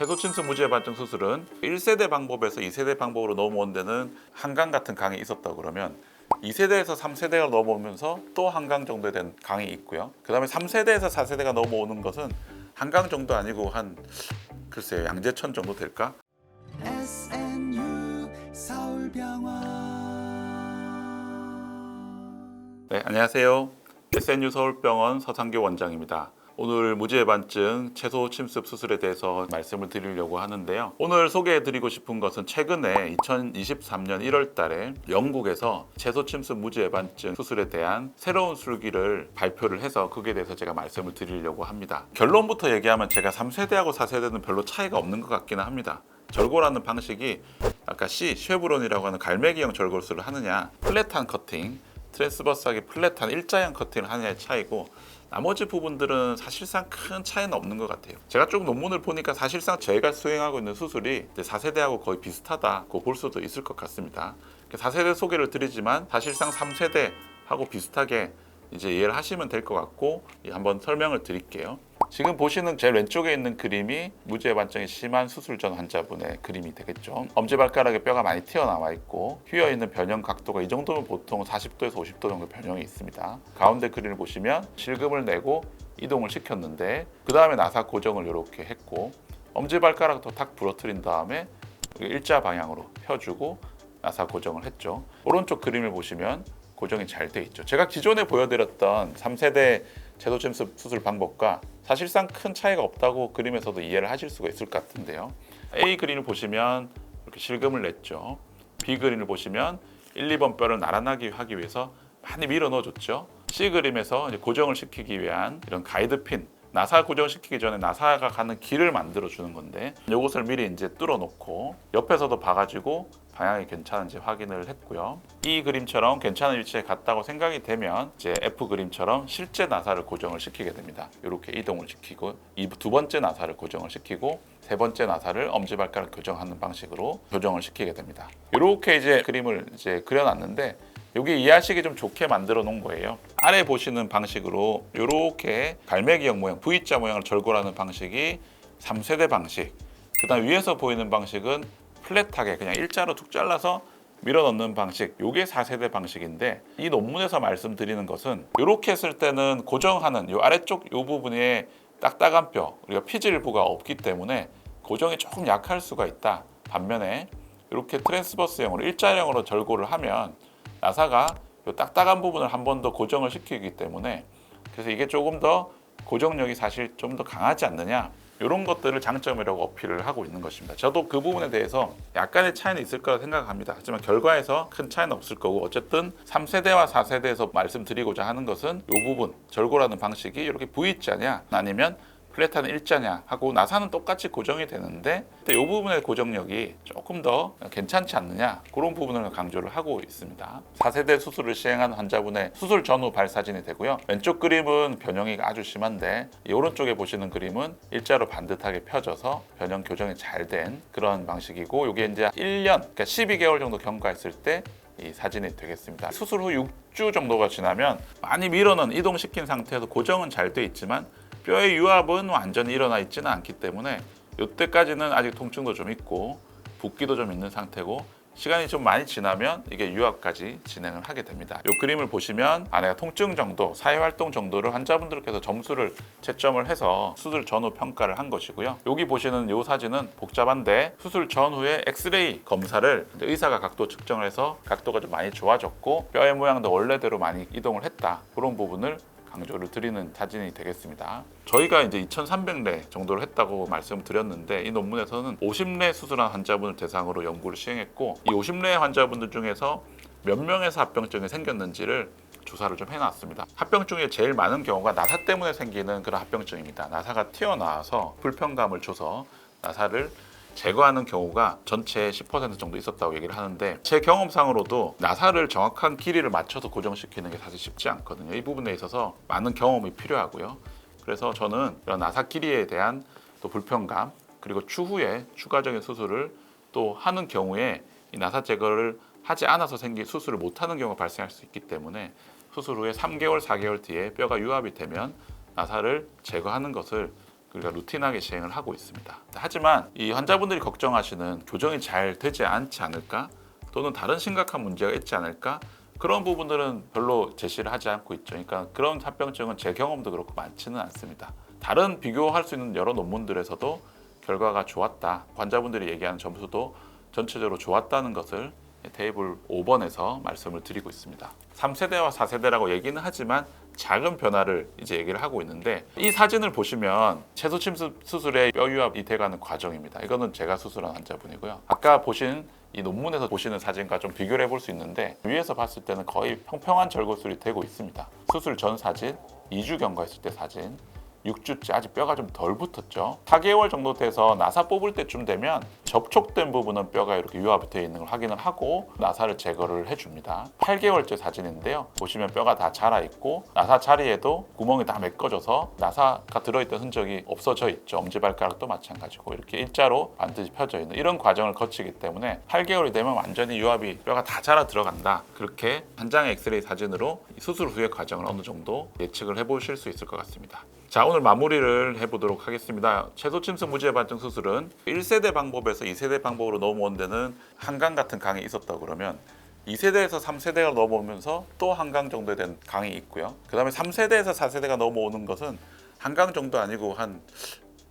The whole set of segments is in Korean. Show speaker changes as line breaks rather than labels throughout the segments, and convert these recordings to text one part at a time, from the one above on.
채소 침수 무지의 반증 수술은 1세대 방법에서 2세대 방법으로 넘어온 데는 한강 같은 강이 있었다 그러면 2세대에서 3세대가 넘어오면서 또 한강 정도 된 강이 있고요. 그 다음에 3세대에서 4세대가 넘어오는 것은 한강 정도 아니고 한 글쎄요 양재천 정도 될까?
SNU 서울병원
네, 안녕하세요. SNU 서울병원 서상교 원장입니다. 오늘 무지해반증 채소 침습 수술에 대해서 말씀을 드리려고 하는데요. 오늘 소개해드리고 싶은 것은 최근에 2023년 1월 달에 영국에서 채소 침습 무지해반증 수술에 대한 새로운 술기를 발표를 해서 그에 대해서 제가 말씀을 드리려고 합니다. 결론부터 얘기하면 제가 3세대하고 4세대는 별로 차이가 없는 것 같기는 합니다. 절골하는 방식이 아까 C 쉐브론이라고 하는 갈매기형 절골술을 하느냐 플랫한 커팅 트랜스버스하게 플랫한 일자형 커팅을 하느냐의 차이고 나머지 부분들은 사실상 큰 차이는 없는 것 같아요. 제가 쭉 논문을 보니까 사실상 저희가 수행하고 있는 수술이 4세대하고 거의 비슷하다고 볼 수도 있을 것 같습니다. 4세대 소개를 드리지만 사실상 3세대하고 비슷하게 이제 이해를 하시면 될 것 같고 한번 설명을 드릴게요. 지금 보시는 제일 왼쪽에 있는 그림이 무지의 반증이 심한 수술 전 환자분의 그림이 되겠죠. 엄지발가락에 뼈가 많이 튀어나와 있고 휘어 있는 변형 각도가 이 정도면 보통 40도에서 50도 정도 변형이 있습니다. 가운데 그림을 보시면 실금을 내고 이동을 시켰는데 그 다음에 나사 고정을 이렇게 했고 엄지발가락도 탁 부러뜨린 다음에 일자 방향으로 펴주고 나사 고정을 했죠. 오른쪽 그림을 보시면 고정이 잘 돼 있죠. 제가 기존에 보여드렸던 3세대 제도침습 수술 방법과 사실상 큰 차이가 없다고 그림에서도 이해를 하실 수가 있을 것 같은데요. A 그림을 보시면 이렇게 실금을 냈죠. B 그림을 보시면 1, 2번 뼈를 나란하게 하기 위해서 많이 밀어 넣어줬죠. C 그림에서 이제 고정을 시키기 위한 이런 가이드핀 나사 고정시키기 전에 나사가 가는 길을 만들어 주는 건데 이것을 미리 이제 뚫어 놓고 옆에서도 봐가지고 방향이 괜찮은지 확인을 했고요. 이 그림처럼 괜찮은 위치에 갔다고 생각이 되면 이제 F 그림처럼 실제 나사를 고정을 시키게 됩니다. 이렇게 이동을 시키고 이 두 번째 나사를 고정을 시키고 세 번째 나사를 엄지발가락 교정하는 방식으로 교정을 시키게 됩니다. 이렇게 이제 그림을 이제 그려놨는데 여기 이해하시기 좀 좋게 만들어 놓은 거예요. 아래 보시는 방식으로 이렇게 갈매기형 모양, V자 모양을 절골하는 방식이 3세대 방식. 그 다음 위에서 보이는 방식은 플랫하게 그냥 일자로 툭 잘라서 밀어 넣는 방식. 요게 4세대 방식인데 이 논문에서 말씀드리는 것은 이렇게 했을 때는 고정하는 요 아래쪽 요 부분에 딱딱한 뼈, 우리가 피질부가 없기 때문에 고정이 조금 약할 수가 있다. 반면에 이렇게 트랜스버스형으로 일자형으로 절골을 하면 나사가 요 딱딱한 부분을 한 번 더 고정을 시키기 때문에 그래서 이게 조금 더 고정력이 사실 좀 더 강하지 않느냐 이런 것들을 장점이라고 어필을 하고 있는 것입니다. 저도 그 부분에 대해서 약간의 차이는 있을 거라 생각합니다. 하지만 결과에서 큰 차이는 없을 거고 어쨌든 3세대와 4세대에서 말씀드리고자 하는 것은 이 부분 절골하는 방식이 이렇게 V자냐 아니면 플랫한 일자냐 하고 나사는 똑같이 고정이 되는데 이 부분의 고정력이 조금 더 괜찮지 않느냐 그런 부분을 강조를 하고 있습니다. 4세대 수술을 시행한 환자분의 수술 전후 발 사진이 되고요. 왼쪽 그림은 변형이 아주 심한데 이 오른쪽에 보시는 그림은 일자로 반듯하게 펴져서 변형 교정이 잘 된 그런 방식이고 이게 이제 1년 그러니까 12개월 정도 경과했을 때 이 사진이 되겠습니다. 수술 후 6주 정도가 지나면 많이 밀어넣은 이동시킨 상태에서 고정은 잘 돼 있지만 뼈의 유압은 완전히 일어나 있지는 않기 때문에 이때까지는 아직 통증도 좀 있고 붓기도 좀 있는 상태고 시간이 좀 많이 지나면 이게 유압까지 진행을 하게 됩니다. 이 그림을 보시면 아내가 통증 정도, 사회활동 정도를 환자분들께서 점수를 채점을 해서 수술 전후 평가를 한 것이고요. 여기 보시는 이 사진은 복잡한데 수술 전후에 엑스레이 검사를 의사가 각도 측정을 해서 각도가 좀 많이 좋아졌고 뼈의 모양도 원래대로 많이 이동을 했다. 그런 부분을 강조를 드리는 사진이 되겠습니다. 저희가 이제 2,300례 정도를 했다고 말씀드렸는데 이 논문에서는 50례 수술한 환자분을 대상으로 연구를 시행했고 이 50례 환자분들 중에서 몇 명에서 합병증이 생겼는지를 조사를 좀 해놨습니다. 합병증의 제일 많은 경우가 나사 때문에 생기는 그런 합병증입니다. 나사가 튀어나와서 불편감을 줘서 나사를 제거하는 경우가 전체 10% 정도 있었다고 얘기를 하는데 제 경험상으로도 나사를 정확한 길이를 맞춰서 고정시키는 게 사실 쉽지 않거든요. 이 부분에 있어서 많은 경험이 필요하고요. 그래서 저는 이런 나사 길이에 대한 또 불편감 그리고 추후에 추가적인 수술을 또 하는 경우에 이 나사 제거를 하지 않아서 생긴 수술을 못 하는 경우가 발생할 수 있기 때문에 수술 후에 3개월, 4개월 뒤에 뼈가 유압이 되면 나사를 제거하는 것을 우리가 루틴하게 시행을 하고 있습니다. 하지만 이 환자분들이 걱정하시는 교정이 잘 되지 않지 않을까 또는 다른 심각한 문제가 있지 않을까 그런 부분들은 별로 제시를 하지 않고 있죠. 그러니까 그런 합병증은 제 경험도 그렇고 많지는 않습니다. 다른 비교할 수 있는 여러 논문들에서도 결과가 좋았다. 환자분들이 얘기하는 점수도 전체적으로 좋았다는 것을 테이블 5번에서 말씀을 드리고 있습니다. 3세대와 4세대라고 얘기는 하지만 작은 변화를 이제 얘기를 하고 있는데 이 사진을 보시면 채소 침습 수술의 뼈 유압이 돼가는 과정입니다. 이거는 제가 수술한 환자분이고요. 아까 보신 이 논문에서 보시는 사진과 좀 비교를 해볼 수 있는데 위에서 봤을 때는 거의 평평한 절골술이 되고 있습니다. 수술 전 사진, 2주 경과했을 때 사진, 6주째 아직 뼈가 좀 덜 붙었죠. 4개월 정도 돼서 나사 뽑을 때쯤 되면 접촉된 부분은 뼈가 이렇게 되어 있는 걸 확인을 하고 나사를 제거를 해줍니다. 8개월째 사진인데요. 보시면 뼈가 다 자라 있고 나사 자리에도 구멍이 다 메꿔져서 나사가 들어있던 흔적이 없어져 있죠. 엄지발가락도 마찬가지고 이렇게 일자로 반드시 펴져 있는 이런 과정을 거치기 때문에 8개월이 되면 완전히 유압이 뼈가 다 자라 들어간다. 그렇게 한 장의 엑스레이 사진으로 수술 후의 과정을 어느 정도 예측을 해보실 수 있을 것 같습니다. 자 오늘 마무리를 해보도록 하겠습니다. 채소 침습 무지의 반증 수술은 1세대 방법에서 2세대 방법으로 넘어온 데는 한강 같은 강이 있었다 그러면 2세대에서 3세대가 넘어오면서 또 한강 정도 된 강이 있고요. 그 다음에 3세대에서 4세대가 넘어오는 것은 한강 정도 아니고 한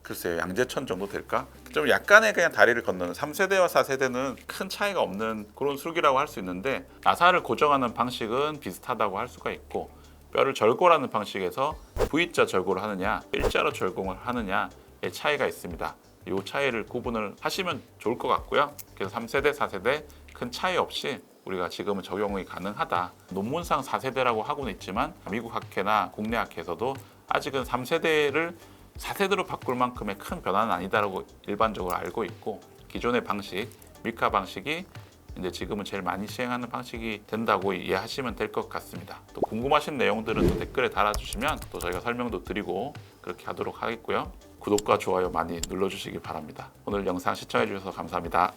글쎄요 양재천 정도 될까? 좀 약간의 그냥 다리를 건너는 3세대와 4세대는 큰 차이가 없는 그런 술기라고 할 수 있는데 나사를 고정하는 방식은 비슷하다고 할 수가 있고 뼈를 절골하는 방식에서 V자 절골을 하느냐 일자로 절공을 하느냐의 차이가 있습니다. 이 차이를 구분을 하시면 좋을 것 같고요. 그래서 3세대, 4세대 큰 차이 없이 우리가 지금은 적용이 가능하다. 논문상 4세대라고 하고는 있지만 미국 학회나 국내 학회에서도 아직은 3세대를 4세대로 바꿀 만큼의 큰 변화는 아니다라고 일반적으로 알고 있고 기존의 방식, 밀카 방식이 이제 지금은 제일 많이 시행하는 방식이 된다고 이해하시면 될 것 같습니다. 또 궁금하신 내용들은 또 댓글에 달아주시면 또 저희가 설명도 드리고 그렇게 하도록 하겠고요. 구독과 좋아요 많이 눌러주시기 바랍니다. 오늘 영상 시청해주셔서 감사합니다.